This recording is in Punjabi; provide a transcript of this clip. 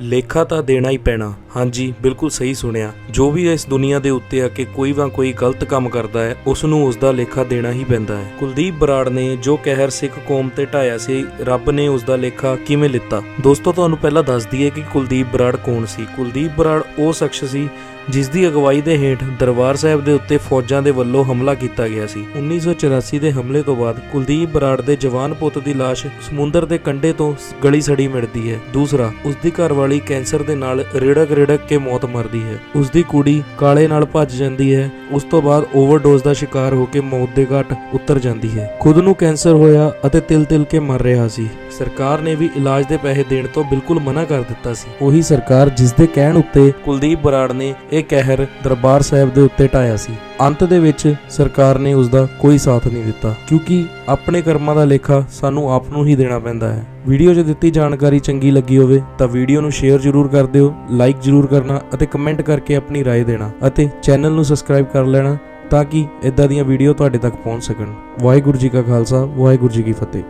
ਲੇਖਾ ਤਾਂ ਦੇਣਾ ਹੀ ਪੈਣਾ। ਹਾਂਜੀ, ਬਿਲਕੁਲ ਸਹੀ ਸੁਣਿਆ। ਜੋ ਵੀ ਇਸ ਦੁਨੀਆ ਦੇ ਉੱਤੇ ਆ ਕੇ ਕੋਈ ਵਾਂ ਕੋਈ ਗਲਤ ਕੰਮ ਕਰਦਾ ਹੈ ਉਸ ਨੂੰ ਉਸ ਦਾ ਲੇਖਾ ਦੇਣਾ ਹੀ ਪੈਂਦਾ ਹੈ। ਕੁਲਦੀਪ ਬਰਾੜ ਨੇ ਜੋ ਕਹਿਰ ਸਿੱਖ ਕੌਮ ਤੇ ਢਾਇਆ ਸੀ, ਰੱਬ ਨੇ ਉਸ ਦਾ ਲੇਖਾ ਕਿਵੇਂ ਲਿੱਤਾ? ਦੋਸਤੋ, ਤੁਹਾਨੂੰ ਪਹਿਲਾਂ ਦੱਸ ਦਈਏ ਕਿ ਕੁਲਦੀਪ ਬਰਾੜ ਕੌਣ ਸੀ? ਕੁਲਦੀਪ ਬਰਾੜ ਉਹ ਸ਼ਖਸ ਸੀ, ਜਿਸ ਦੀ ਅਗਵਾਈ ਦੇ ਹੇਠ ਦਰਬਾਰ ਸਾਹਿਬ ਦੇ ਉੱਤੇ ਫੌਜਾਂ ਦੇ ਵੱਲੋਂ ਹਮਲਾ ਕੀਤਾ ਗਿਆ ਸੀ। 1984 ਦੇ ਹਮਲੇ ਤੋਂ ਬਾਅਦ ਕੁਲਦੀਪ ਬਰਾੜ ਦੇ ਜਵਾਨ ਪੁੱਤ ਦੀ ਲਾਸ਼ ਸਮੁੰਦਰ ਦੇ ਕੰਢੇ ਤੋਂ ਗਲੀ ਸੜੀ ਮਿਲਦੀ ਹੈ। ਦੂਸਰਾ ਉਸ ਦੀ ਘਰਵਾਲੀ ਕੈਂਸਰ ਦੇ ਨਾਲ ਰਿੜਕ ਰਿੜਕ ਕੇ ਮੌਤ ਮਰਦੀ ਹੈ। ਉਸ ਦੀ ਕੁੜੀ ਕਾਲੇ ਨਾਲ ਭੱਜ ਜਾਂਦੀ ਹੈ। ਉਸ ਤੋਂ ਬਾਅਦ ਓਵਰਡੋਜ਼ ਦਾ ਸ਼ਿਕਾਰ ਹੋ ਕੇ ਮੌਤ ਦੇ ਘਾਟ ਉਤਰ ਜਾਂਦੀ ਹੈ। ਖੁਦ ਨੂੰ ਕੈਂਸਰ ਹੋਇਆ ਅਤੇ ਤਿਲ-ਤਿਲ ਕੇ ਮਰ ਰਿਹਾ ਸੀ। ਸਰਕਾਰ ਨੇ ਵੀ ਇਲਾਜ ਦੇ ਪੈਸੇ ਦੇਣ ਤੋਂ ਬਿਲਕੁਲ ਮਨਾ ਕਰ ਦਿੱਤਾ ਸੀ। ਉਹੀ ਸਰਕਾਰ ਜਿਸ ਦੇ ਕਹਿਣ ਉੱਤੇ ਕੁਲਦੀਪ ਬਰਾੜ ਨੇ ਇਹ ਕਹਿਰ ਦਰਬਾਰ ਸਾਹਿਬ ਦੇ ਉੱਤੇ ਢਾਇਆ ਸੀ। ਅੰਤ ਦੇ ਵਿੱਚ ਸਰਕਾਰ ਨੇ ਉਸ ਦਾ ਕੋਈ ਸਾਥ ਨਹੀਂ ਦਿੱਤਾ ਕਿਉਂਕਿ ਆਪਣੇ ਕਰਮਾਂ ਦਾ ਲੇਖਾ ਸਾਨੂੰ ਆਪ ਨੂੰ ਹੀ ਦੇਣਾ ਪੈਂਦਾ ਹੈ ਵੀਡੀਓ 'ਚ ਦਿੱਤੀ ਜਾਣਕਾਰੀ ਚੰਗੀ ਲੱਗੀ ਹੋਵੇ ਤਾਂ ਵੀਡੀਓ ਨੂੰ ਸ਼ੇਅਰ ਜ਼ਰੂਰ ਕਰ ਦਿਓ ਲਾਈਕ ਜ਼ਰੂਰ ਕਰਨਾ ਅਤੇ ਕਮੈਂਟ ਕਰਕੇ ਆਪਣੀ رائے ਦੇਣਾ ਅਤੇ ਚੈਨਲ ਨੂੰ ਸਬਸਕ੍ਰਾਈਬ ਕਰ ਲੈਣਾ ਤਾਂ ਕਿ ਇਦਾਂ ਦੀਆਂ ਵੀਡੀਓ ਤੁਹਾਡੇ ਤੱਕ ਪਹੁੰਚ ਸਕਣ ਵਾਹਿਗੁਰੂ ਜੀ ਕਾ ਖਾਲਸਾ ਵਾਹਿਗੁਰੂ ਜੀ ਕੀ ਫਤਿਹ